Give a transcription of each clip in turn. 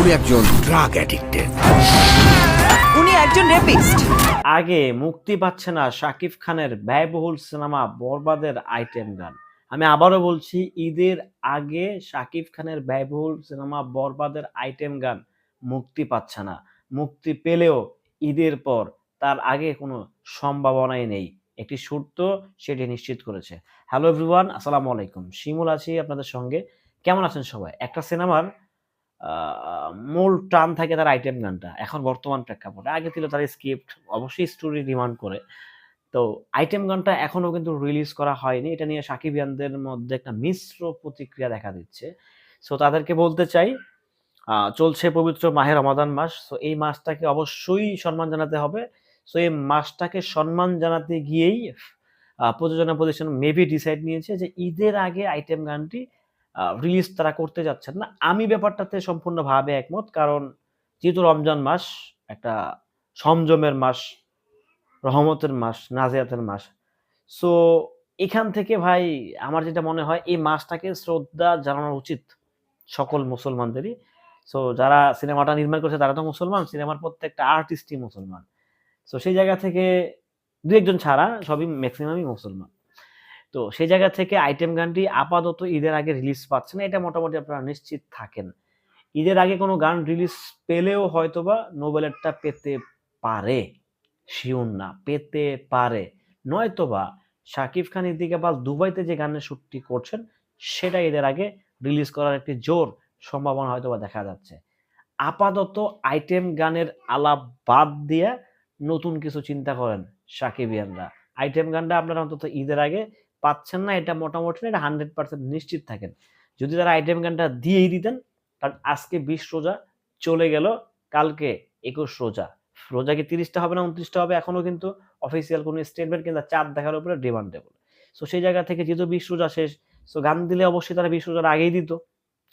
উনি একজন drug addicted উনি একজন রেপিস্ট আগে মুক্তি পাচ্ছে না শাকিব খানের ব্যয়বহুল সিনেমা বরবাদের আইটেম গান। আমি আবারও বলছি ঈদের আগে শাকিব খানের ব্যয়বহুল সিনেমা বরবাদের আইটেম গান মুক্তি পাচ্ছে না। মুক্তি পেলেও ঈদের পর তার আগে কোনো সম্ভাবনাই নেই। একটি সূত্র সেটি নিশ্চিত করেছে। হ্যালো এভরিওয়ান আসসালামু আলাইকুম। শিমুল আছি আপনাদের সঙ্গে। কেমন আছেন সবাই? একটা সিনেমার মূল টান থাকে তার আইটেম গানটা। এখন বর্তমান প্রেক্ষাপটে। আগে ছিল তার স্ক্রিপ্ট অবশ্যই স্টোরি ডিমান্ড করে। তো আইটেম গানটা এখনও কিন্তু রিলিজ করা হয়নি। এটা নিয়ে সাকিব ইয়ানদের মধ্যে একটা মিশ্র প্রতিক্রিয়া দেখা দিচ্ছে। সো তাদেরকে বলতে চাই চলছে পবিত্র মাহের রমাদান মাস। সো এই মাসটাকে অবশ্যই সম্মান জানাতে হবে। সো এই মাসটাকে সম্মান জানাতে গিয়েই প্রযোজনা প্রতিষ্ঠান মেবি ডিসাইড নিয়েছে যে ঈদের আগে আইটেম গানটি রিলিজ তারা করতে যাচ্ছেন না। আমি ব্যাপারটাতে সম্পূর্ণভাবে একমত, কারণ যেহেতু রমজান মাস, একটা সংযমের মাস, রহমতের মাস, নাজিয়াতের মাস, সো এখান থেকে ভাই আমার যেটা মনে হয়, এই মাসটাকে শ্রদ্ধা জানানো উচিত সকল মুসলমানদেরই। সো যারা সিনেমাটা নির্মাণ করছে, তারা তো মুসলমান, সিনেমার প্রত্যেকটা আর্টিস্টই মুসলমান। সো সেই জায়গা থেকে দু একজন ছাড়া সবই ম্যাক্সিমামই মুসলমান। তো সেই জায়গা থেকে আইটেম গানটি আপাতত ঈদের আগে রিলিজ পাচ্ছে না এটা মোটামুটি আপনারা নিশ্চিত থাকেন। ঈদের আগে কোনো গান রিলিজ পেলেও হয়তোবা নোবেলেরটা পেতে পারে। শিওর না, পেতে পারে। নয়তোবা শাকিব খান ইদ্দিকা পাল দুবাইতে যে গানের শ্যুটটি করছেন, সেটা ঈদের আগে রিলিজ করার একটি জোর সম্ভাবনা হয়তোবা দেখা যাচ্ছে। আপাতত আইটেম গানের আলাপ বাদ দিয়ে নতুন কিছু চিন্তা করেন সাকিবিয়ানরা আইটেম গানটা আপনারা অন্তত ঈদের আগে পাচ্ছেন না, এটা মোটামুটি এটা হান্ড্রেড পার্সেন্ট নিশ্চিত থাকেন। যদি তারা আইটেম গানটা দিয়েই দিতেন কারণ আজকে বিশ রোজা চলে গেল, কালকে একুশ রোজা। রোজা কি তিরিশটা হবে না উনত্রিশটা হবে? এখনও কিন্তু অফিসিয়াল কোনো স্টেটমেন্ট কিংবা চাঁদ দেখার উপরে ডিমান্ডেবল সো সেই জায়গা থেকে যেহেতু বিশ রোজা শেষ সো গান দিলে অবশ্যই তারা বিশ রোজার আগেই দিত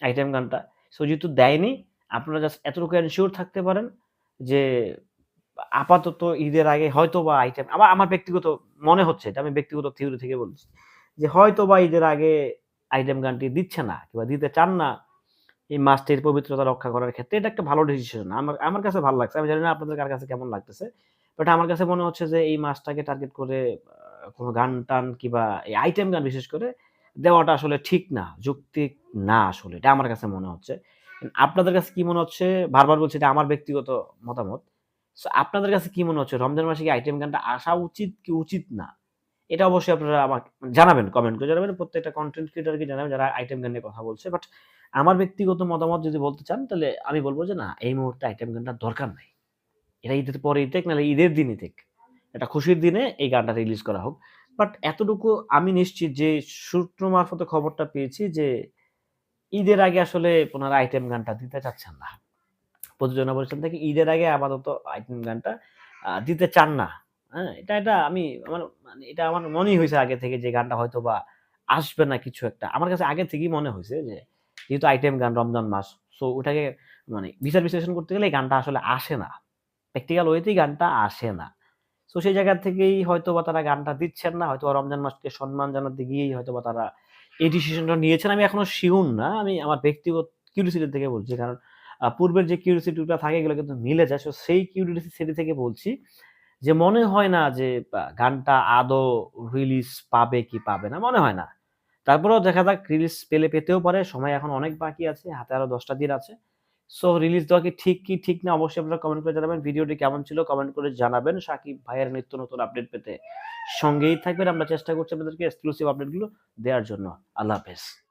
আইটেম গানটা। সো যেহেতু দেয়নি, আপনারা জাস্ট এতটুকু এনশিওর থাকতে পারেন যে আপাতত ঈদের আগে হয়তো বা আইটেম আবার আমার ব্যক্তিগত মনে হচ্ছে, এটা আমি ব্যক্তিগত থিওরি থেকে বলছি, যে হয়তো বা ঈদের আগে আইটেম গানটি দিচ্ছে না, কিংবা দিতে চান না, এই মাসটির পবিত্রতা রক্ষা করার ক্ষেত্রে এটা একটা ভালো ডিসিশন আমার আমার কাছে ভালো লাগছে, আমি জানি না আপনাদের কার কাছে কেমন লাগতেছে বাট আমার কাছে মনে হচ্ছে যে এই মাসটাকে টার্গেট করে কোনো গান টান কিংবা এই আইটেম গান বিশেষ করে দেওয়াটা আসলে ঠিক না, যুক্তি না আসলে, এটা আমার কাছে মনে হচ্ছে। আপনাদের কাছে কি মনে হচ্ছে? বারবার বলছি এটা আমার ব্যক্তিগত মতামত। সো আপনাদের কাছে কি মনে হচ্ছে? রমজান মাসে কি আইটেম গানটা আসা উচিত কি উচিত না? এটা অবশ্যই আপনারা আমাকে জানাবেন কমেন্ট করে জানাবেন। প্রত্যেকটা কন্টেন্ট ক্রিয়েটারকে জানাবেন যারা আইটেম গান নিয়ে কথা বলছে। বাট আমার ব্যক্তিগত মতামত যদি বলতে চান, তাহলে আমি বলব যে না, এই মুহূর্তে আইটেম গানটা দরকার নাই। এটা ঈদের পরে ঈদ নাহলে ঈদের দিনই থেকে। এটা খুশির দিনে এই গানটা রিলিজ করা হোক। বাট এতটুকু আমি নিশ্চিত যে সূত্র মারফত খবরটা পেয়েছি যে ঈদের আগে আসলে ওনারা আইটেম গানটা দিতে চাচ্ছেন না। প্রযোজনা পরিষদ থেকে ঈদের আগে আপাতত আইটেম গানটা দিতে চান না। হ্যাঁ এটা এটা আমি আমার মানে এটা আমার মনেই হয়েছে আগে থেকে যে গানটা হয়তো বা আসবে না কিছু একটা। আমার কাছে আগে থেকেই মনে হয়েছে যে, যেহেতু আইটেম গান রমজান মাস সো ওটাকে মানে বিচার বিশ্লেষণ করতে গেলে এই গানটা আসলে আসে না। প্র্যাকটিক্যাল ওয়েতেই গানটা আসে না। সো সেই জায়গা থেকেই হয়তো বা তারা গানটা দিচ্ছেন না হয়তো রমজান মাসকে সম্মান জানাতে গিয়েই হয়তো বা তারা এই ডিসিশনটা নিয়েছেন। আমি এখনও শিউন না, আমি আমার ব্যক্তিগত কিউরিসিটি থেকে বলছি। কারণ পূর্বের যে কিউরিসিটিটা থাকে এগুলো কিন্তু মিলে যায়। সো সেই কিউরিসিটি থেকে বলছি যে, মনে হয় না যে গানটা আদৌ রিলিজ পাবে কি পাবে না, মনে হয় না। তারপরেও দেখা যাক রিলিজ পেলে পেতেও পারে, সময় এখন অনেক বাকি আছে, হাতে আরও দশটা দিন আছে। সো রিলিজ দেওয়া কি ঠিক কি ঠিক না, অবশ্যই আপনারা কমেন্ট করে জানাবেন। ভিডিওটি কেমন ছিল কমেন্ট করে জানাবেন। সাকিব ভাইয়ের নিত্য নতুন আপডেট পেতে সঙ্গেই থাকবেন। আমরা চেষ্টা করছি আপনাদেরকে এক্সক্লুসিভ আপডেটগুলো দেওয়ার জন্য। আল্লাহ হাফেজ।